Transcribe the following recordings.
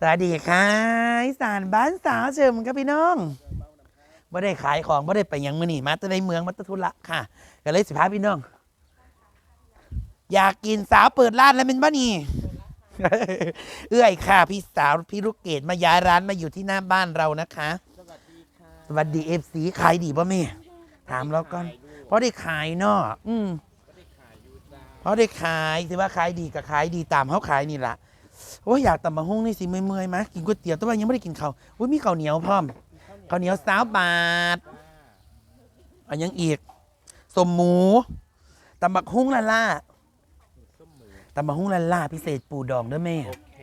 สวัสดีค่ะอีสานบ้านสาวเชิมครับพี่น้องไม่ได้ขายของไม่ได้ไปหยังมือนี่มาแต่ในเมืองมาแตธุระค่ะก็เลยสิพาพี่น้อง อยากกินสาวเปิดร้านแล้วเป็นบ้านี่ เอื้อยค่ะ พี่สาวพี่ลูกเกดมาย้ายร้านมาอยู่ที่หน้าบ้านเรานะคะ สวัสดีค่ะสวัสดีเอฟซีขายดีป่ะแม่ถามเราก่อนเพราะได้ขายเนาะอืมเพราะได้ขายถือว่าขายดีกับขายดีตามเขาขายนี่แหละ โอ้ยอยากตำมะฮุ่งนี่สิเมื่อยๆมะกินก๋วยเตี๋ยวแต่ว่ายังไม่ได้กินข้าวอุ้ยมีข้าวเหนียวพร้อมข้าวเหนียวสาวบาทอันยังอีกสมหมูตำบักฮุ่งละล่าส้มหมูตำบักฮุ่งละล่าพิเศษปูดองเด้อแม่โอเค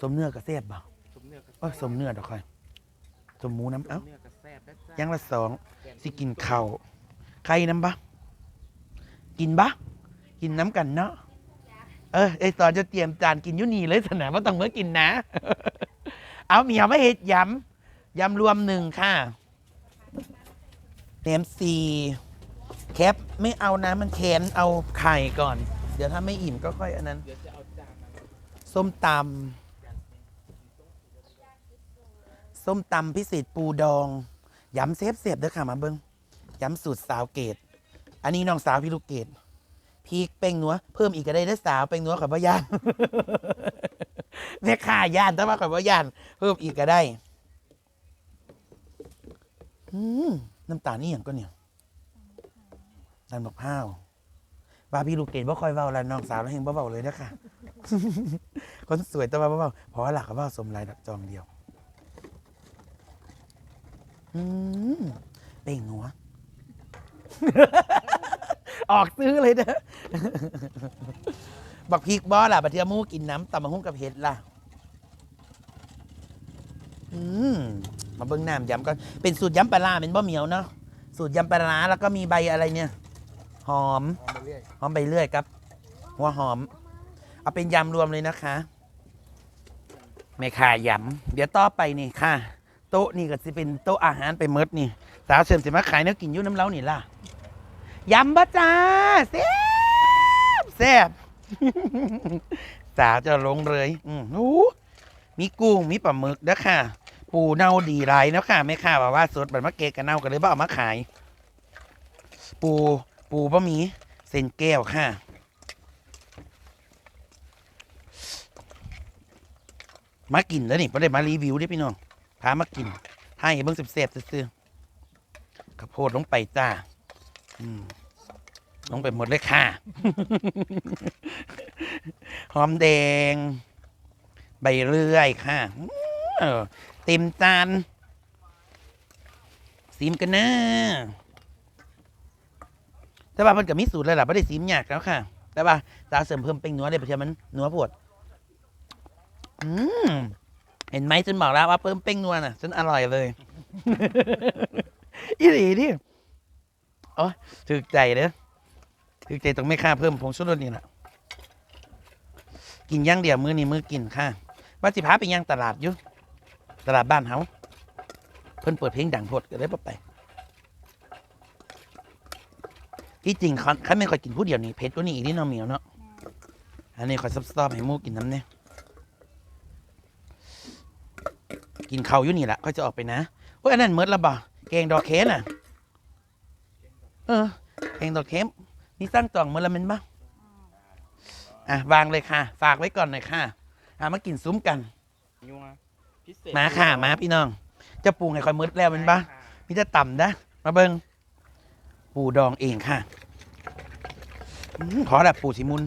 สมเนื้อกับเสียบบ่สมเนื้อก็โอ้ยสมเนื้อดอกค่อยสมหมูน้ำเอ้าเนื้อก็แซ่บนะจ้ายังละสองแกงสิกินข้าวใครน้ำบะกินบะกินน้ำกันเนาะ เออไอตอนจะเตรียมจานกินยุนี่เลยสนามว่าต้องเมื่อกินนะ เอาเมียไม่เห็ดยำยำรวมหนึ่งค่ะเต็มสี่แคปไม่เอานะมันแคนเอาไข่ก่อน เดี๋ยวถ้าไม่อิ่มก็ค่อยอันนั้น ส้มตำส้มตำพิเศษปูดองยำเซฟเสียบเด้อค่ะมาเบิงยำสูตรสาวเกต อันนี้น้องสาวพี่ลูกเกด พริกเป้งนัวเพิ่มอีกก็ได้ได้สาวเป้งนัวขับว่าย่านแม่ข่าย่านแต่ว่าขับว่ย่าน เพิ่มอีกก็ได้อืมน้ำตาลนี่อย่างก็เนี่ยน้ำมะพร้าวบาพี่ลูกเกดบ่ค่อยเว้าแล้วน้องสาวแล้วเฮงบ่เว้าเลยนะค่ะ คนสวยแต่ว่าบ่เว้าเพราะว่าหลักเขาเว้าสมรายดักจองเดียวอืมเป้งนัว ออกซื้อเลยเด้อ บักพริกบอล่ะบัดเทียมูกินน้ำตำมะฮุ่งกับเห็ดล่ะ อืมมาเบิ้งน้ำยำก่อนเป็นสูตรยำปลาร้าเป็นบ่เหมียวเนาะ สูตรยำปลาร้าแล้วก็มีใบอะไรเนี่ย หอม เอามาเรื่อยหอมใบเลื่อยครับ หัวหอม เอาเป็นยำรวมเลยนะคะไม่ค่ะยำเดี๋ยวต่อไปนี่ค่ะ โต๊ะนี่ก็จะเป็นโต๊ะอาหารไปเมดนี่ สาวเสริมสิมาขายเนื้อกินอยุ่น้ำเล้านี่ล่ะ ยำบะจ้าแซ่บแซ่บสาวจะลงเลยอืมหูมีกุ้งมีปลาหมึกเด้อค่ะ ปูเน่าดีไรนะค่ะไม่ค่ะว่าว่าสดแบบมะเกกันเน่ากันเลยบ่เอามาขาย ปูปูบะหมี่เส้นแก้วค่ะมากินแล้วนี่ไ่ได้มารีวิวเด้พี่น้องพามากินให้เบิ่งเสียบๆซื่อข้าวโพดลงไปจ้า ลงไปหมดเลยค่ะ หอมแดง ใบเลื่อยค่ะเต็มจานซิมกันนะแต่ว่ามันก็มีสูตรเลยล่ะไม่ได้ซีมยากแล้วค่ะ แต่ว่าตาเสริมเพิ่มเป็นนัวได้เพราะมันนัวปวดอืมเห็นไหมฉันบอกแล้วว่าเพิ่มเป้งนัวน่ะฉันอร่อยเลย อีหลีดิ โอ้ยถึกใจเด้อถึกใจต้องไม่ค่าเพิ่มผงชูรสนี่แหละกินย่างเดียวมือนี้มือกินค่ะว่าสิพาไปย่างตลาดอยู่ตลาดบ้านเฮาเพิ่นเปิดเพลงดังโพดก็เลยบ่ไปที่จริงเขาไม่ค่อยกินผู้เดียวนี่เผ็ดกว่านี้อีกนิดน้อยเหมียวเนาะอันนี้คอยซับซ้อมให้หมูกินน้ำเนี่ยกินเขาวอยู่นี่แหละก็จะออกไปนะโอ้ยอันนั้นเมิดและบ่แกงดอกเคน่ะ ออแกงดอกเคนนี่สร้างจ่องเมื่อละแมันบ้าอะวางเลยค่ะ ฝากไว้ก่อนหน่อยค่ะหามากินซุ้มกันนัวพิเศษมาค่ะมาพี่น้อง จะปรุงให้คอยมืดแล้วแมันบ้าพี่จะต่ำนะมาเบิงปูดองเองค่ะอืมขอแบบปูสิมุน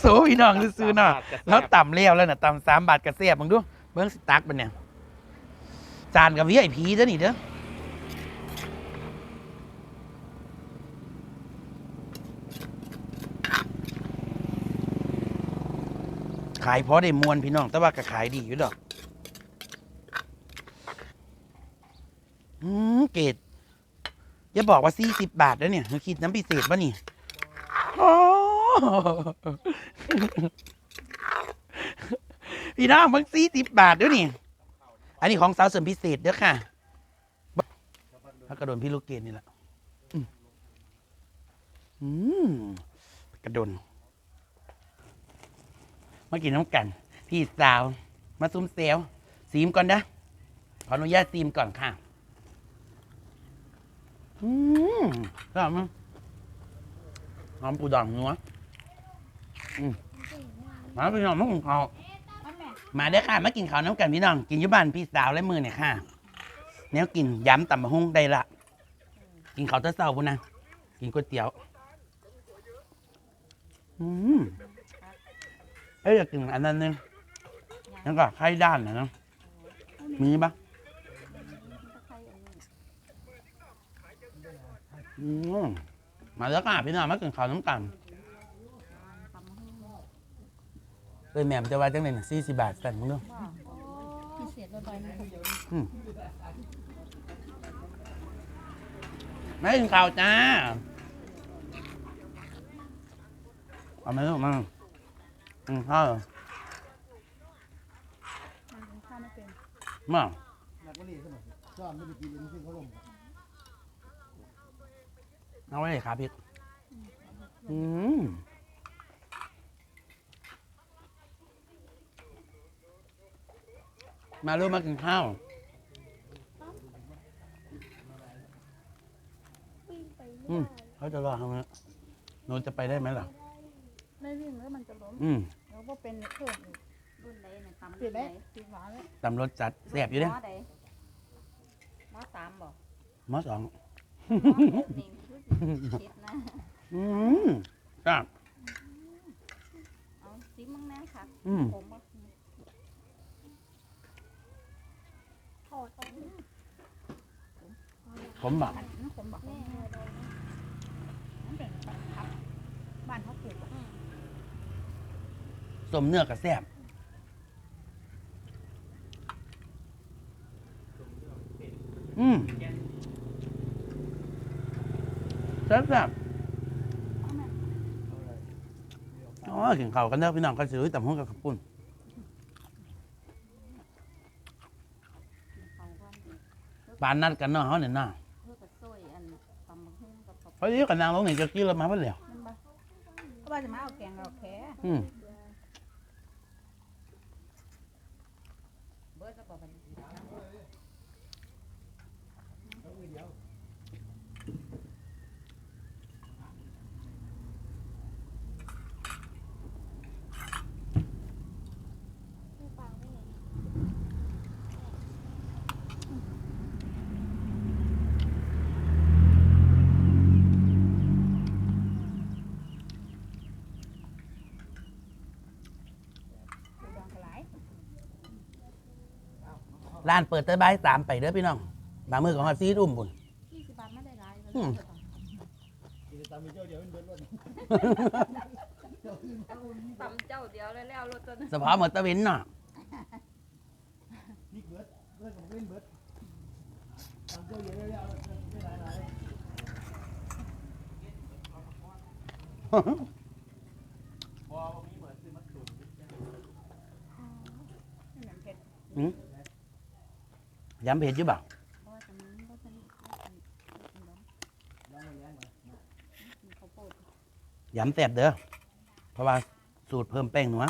โซพี่น้องซื้อๆเนาะแล้วต่ำเลี้ยวแล้วน่ะต่ำสามบาทกระเสียบมึงดูเบิ้งสตั๊กเป็นเนี่ยจานกับวิไอพีเด้อนี่เด้อ ขายพอได้มวนพี่น้อง แต่ว่าก็ขายดีอยู่ดอกอืมเกดอย่าบอกว่าสี่สิบบาทแล้วเนี่ยคิดน้ำพิเศษป่ะนี่โอ้พี่น้องเพิ่งสี่สิบบาทด้วยนี่ อันนี้ของสาวเสริมพิเศษเด้อค่ะแล้วกระโดนพี่ลูกเกดนี่แหละ อืมกระโดน มากินน้ำกัน พี่สาว มาซุ้มเซลซีมก่อนนะขออนุญาตซีมก่อนค่ะ อืมหอมมั้ยหอมปูดองนัวอืมมาพี่น้องมากินข้าวมาได้อค่ะ มากินข้าวน้ำกันพี่น้อง กินอยุบานพี่สาวและมือเนี่ยค่ะ แนวกินยำตำมะฮุ่งได้ละ กินข้าวแตะเศร้าพุ่นนะ กินก๋วยเตี๋ยว อืม เอ้ยอยากกินอันนั้นนึงแล้วก็ไข่ด้านนะเนาะมีปะอืมมาแล้วค่ะพี่น้องมากินข้าวน้ำกันเลยแม่มจะว่าจังเลยนะสี่สิบบาทสั่นมึงดูพิเศษบ่อยๆนะไม่กินข้าวจ้าเอาไหมลูกมา อืมข้าวเหรอข้าวไม่เป็นมาหนักกว่านี้ใช่ไหมซ้อมไม่ได้กินเลยที่เขาลงเอาไว้เลยครับพี่อืมมาลูกมากินข้าวอืมเขาจะรอทำไมหนูจะไปได้ไหมล่ะ ไม่วิ่งแล้วมันจะล้มอืมแล้วก็เป็นเพิ่มอีกรุ่นใดเนี่ยตำติดไหมติดหวานเลยตำรสจัดแสบอยู่เด้มอใดมอสามบอกหมอสองมอหกนี่รู้สึกคิดนะ อืมครับเอาซิมึงแน่ค่ะอืมผมบ่ทอดเอาผมบอกอันนั้นผมบอกว่านั่นเป็นครับบ้านเขาปลูกอะ สมเนื้อกับแสบอืมแซ่บแซ่บอ๋อกินข้าวกันเด้อพี่น้องก็ซื้อตำห้องกับขับปุ้นเขาว่าปานนัดกันเนาะเขาเนี่ยเนาะเพื่อกระซวยอันตำบักหุ่งกับข้าวเพราะนี้กันนางลงนี่จะกี้เรามาเพื่อแล้วมันบ่ก็ว่าจะมาเอาแกงเอาแค่ อืม เบิร์ดจะบอกกัน ปูดองกระไหล ร้านเปิดแต่บ่ายสามไปเด้อพี่น้องบางมือของฮัซีรุ่มบุญ ยี่สิบบาทไม่ได้หลายเลยอืมกินตามมีเจ้าเดียวเป็นเบิร์ดวันตำเจ้าเดียวแล้วแล้วรถจนสภาพเหมือนตะเวนเนาะ ย้ำเผ็ดอยี่บ่าย้ำแซ่บเด้อ เพราะว่าสูตรเพิ่มแป้งหนัว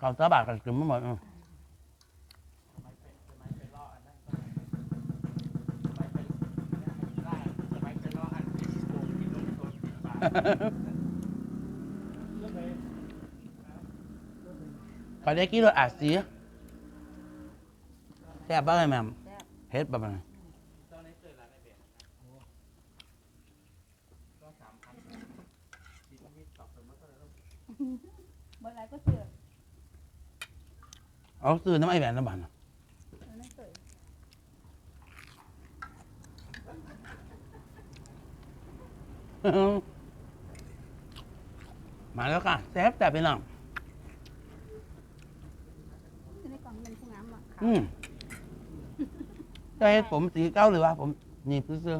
ข้าวซาบะกันกินไม่หมดอะ สมัยเป็นรออันที่โกงกินนมสดสิบบาท เรื่องไหน ขอได้กี่รสอาจสีแซ่บบ้างไหมแม่มเผ็ดแบบนั้นตอนนี้เอร้านในเบียร์ก็สามพันดีที่มีตอบเป็นเมื่อไรก็เสือเอาซื้อน้ำไอแหวนน้ำบานน่ะเออนั่นมาแล้วค่ะแซ่บแต่เป็นน้อง คือในกล่องมันพวกน้ำ อะอืมจะให้ผมสีเก้าหรือว่า ผมนี่ซื้อ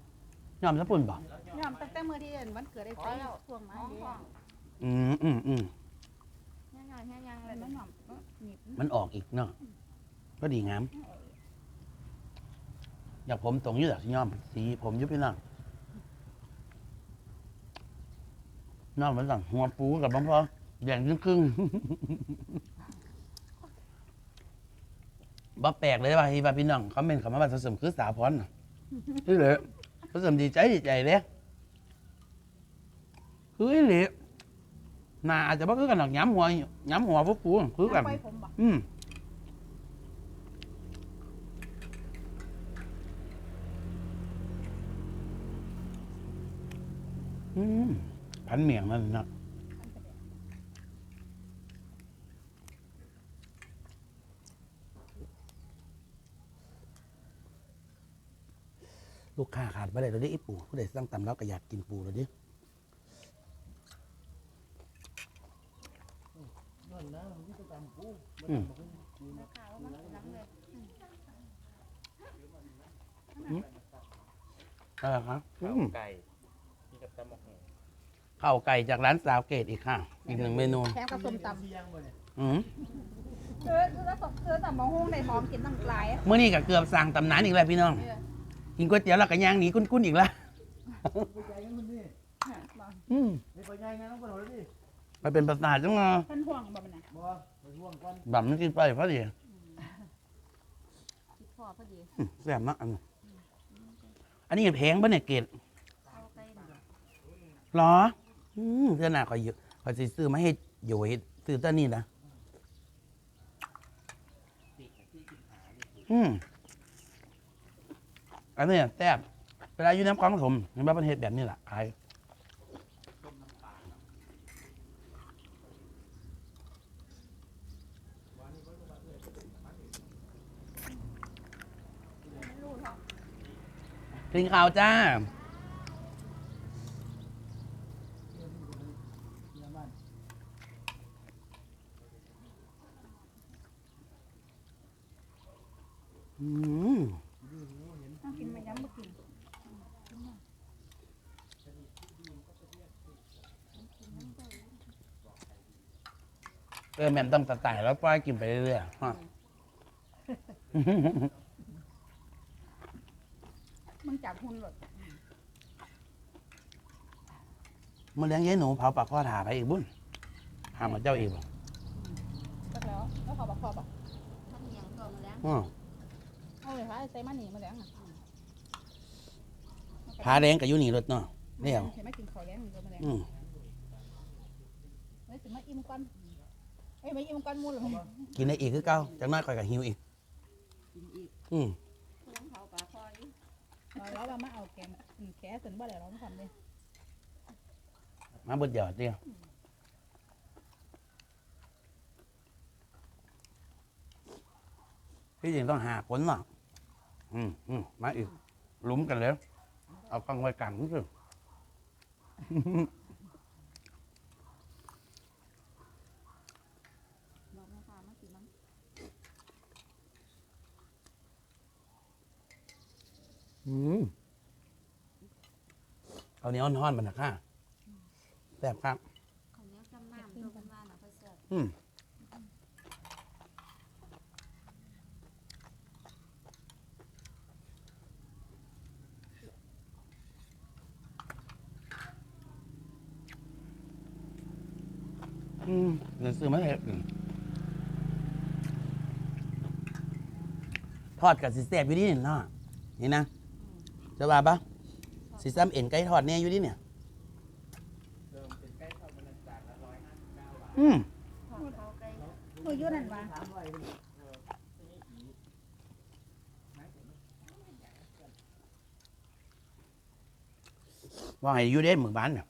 ๆยอมญี่ปุ่นบ่ยอมตั้งแต่เมื่อที่เอ็นวันเกิดได้ใส่พวงไม้ห้องเดียห้อวงอืมอืมอืมง่ายๆง่ายๆเลเลยยมันะนหอมก็หนีบมันออกอีกเนาะก็ดีงามอยากผมตรงอยู่อยากสิย้อม สีผมอยุบพี่น้องน้องมันสั่งหัวปูกับบ้องพอแดงครึ่งๆ บ่แปลกเลยว่าที่ว่าพี่น้องเขาเป็นคำว่าผสมคือสาพรน่ะนี่เลยผสมดีใจดีใจเลยคืออีหลีหน้าอาจจะบ่คือกันหรอกย้ำหัวย้ำหัวพวกกูคือกันน้ำไฟผมบอกอืมอืมพันเมียงนั่นนะ ลูกค้าขาดไปเลยเราได้อีปูผู้ใดสั่งตำแล้วก็อยากกินปูเลยดินั่นนะมันที่ตามกูอืมราคาว่ามันหลังเลยอะไรครับอืมไก่มีกับตำหมกหมูข้าวไก่จากร้านสาวเกตอีกค่ะ อีกหนึ่งเมนูแถมกับส้มตเสียงบ่เนี่ยอืมำคือคือแล้วคือแต่มองห้องในหอมกินตั้งหลาย เมื่อนี้ก็เกือบสั่งตำนานอีกแล้วพี่น้อง กินก๋วยเตี๋ยวแล้วก็ย่างหนีกุ้นๆอีกแล้วไปใจกันคนนี้อืมไปไปใหญ่งานต้องไปหน่อยดิไปเป็นประสาทจังเนาะท่านห่วงบ่มันน่ะบ่ไปห่วงกันบั่มมันกินไปพอดีคิดพอพอดีอืมแซ่บมากอันนี้อันนี้แพงปะเนี่ยเกดเอาไปน่ะหรอ อืมเพื่อนหน้าคอยอยู่คอยสิซื้อมาให้อยู่ไว้ซื้อต้นนี้นะอืม อันนี้แซ่บเวลาอยู่น้ำคลองถมเห็นว่าประเทศแบบนี้แหละขายกินข้าวจ้าอืม ต้องกินมาย้ำมากิน เออแม่นต้องตัดไต่แล้วปล่อยกินไปเรื่อยๆฮะมึงจับหุ่นหลดเมื่อเลี้ยงยายหนูเผาปากข้อถาไปอีกบุญหามาเจ้าอีกบ่ก็แล้วแล้วขอบอกขอบอกถ้ามีอย่างตัวมาแล้วอือเอาเลยค่ะใส่มาหนีมาแล้วอะพาแดงกับยูนี่รถเนาะเดี่ยวเห็นไหมกินข้าวแล้งมันก็มาแล้วอืมเฮ้ยถึงมาอิ่มก่อน เอ้ยมาอิ่มก่อนมูลเลยกินได้อีกคือเก่าจังน้อยคอยกับหิวอีกอืมเพื่อนเขาปลาคอยแล้วเรามาเอาแกมแกสนบ่ได้เราไม่ทำเลยมาเบดหยอดเดียวพี่จริงต้องหาผลเนาะอืมอืมมาอีกหลุมกันแล้ว เอากล้องไว้กลางนี่คือบอกแม่ค้ามากินน้ำ อืมเอาเนี้ยอ่อนๆมันนะค่ะแซ่บครับข้าวเหนียวจำน้ำตัวเป็นว่าน่ะค่อยแซ่บอืมอืมเดี๋ยวซื้อมาให้อืมทอดกับสิแซ่บอยู่นี่เนาะนี่นะ จะว่าปะสิซ้ำเอ็นไก่ทอดเนี่ยอยู่นี่เนี่ยเดิมเป็นไก่ทอดมันจานละร้อยห้าสิบเก้าบาทอืมทอดเขาไก่มือยุ่นั่นวะถามไว้ดิว่าให้อยู่เด่นหมือบ้านเนี่ย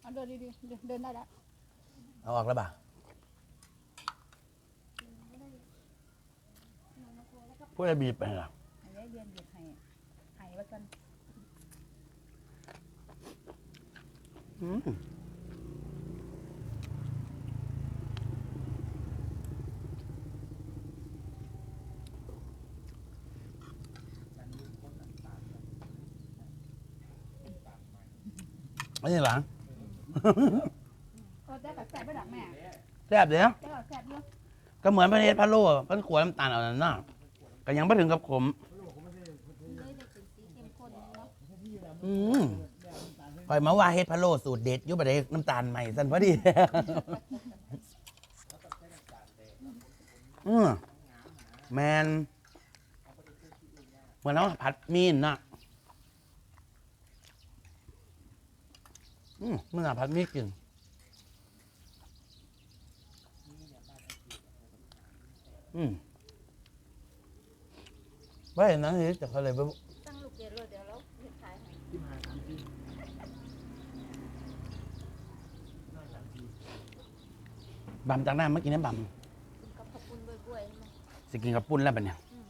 เอาเดินดีๆเดินได้แล้วเอาออกแล้วบ่า พูดอะไรบีบไปเหรออันนี้เรียนเบียดให้ให้ไว้กันอืมอันนี้หลังก็ได้กับแซ่บไปดักแม่แซ่บเดี๋ยว ได้กับแซ่บเยอะกก็เหมือนประเทศพะโล้เพิ่นขวดน้ำตาลเอานั่นเนาะ ก็ยังไม่ถึงกับขมเลยได้เป็นสีเข้มข้นเนาะอืมปล่อยมาว่าเฮ็ดพะโล้สูตรเด็ดอยุบไปได้น้ำตาลใหม่สันพอดี อืมแมนเหมือนเราผัดมีนนะอืมมันน่าผัดมีนกินอืม ไม่เห็นนะเฮ้ยแต่เขาเลยบ่ตั้งลูกเกดเลยเดี๋ยวเราเฮ็ดขายให้ที่มาสามทีบำจากหน้าเมื่อกี้นะบกินกับข้าวปุ้นกล้วยๆใช่ไหมำสิกินกับปุ้นแล้วบัดเนี่ยอืม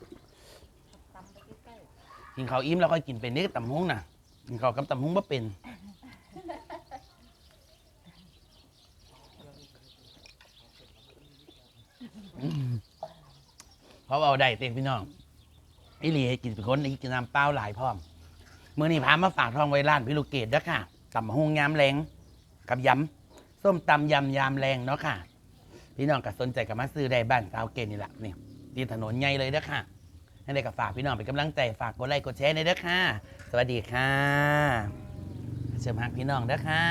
ตำไปใกล้กินข้าวอิ่มแล้วค่อยกินเป็นนี่ตำฮุ้งน่ะกินข้าวกับตำฮุ้งบ่เป็นอืมเพราะว่าเอาได้เต็มพี่น้อง อีหลีกินเป็นคนอีกินน้ำเปล่าหลายพร้อมเมื่อนี้พามาฝากทองไว้ร้านพิลูกเกตด้อค่ะตำฮุ้งยามแรงกับยำส้มตำยำยามแรงเนาะค่ะ พี่น้องก็สนใจกับมาซื้อได้บ้านสาวเกตนี่แหละนี่ตีถนนใหญ่เลยด้อค่ะให้ได้กับฝากพี่น้องเป็นกำลังใจฝากกดไลค์กดแชร์ในอยเด้อค่ะ สวัสดีค่ะ เชิญฮักพี่น้องเด้อค่ะ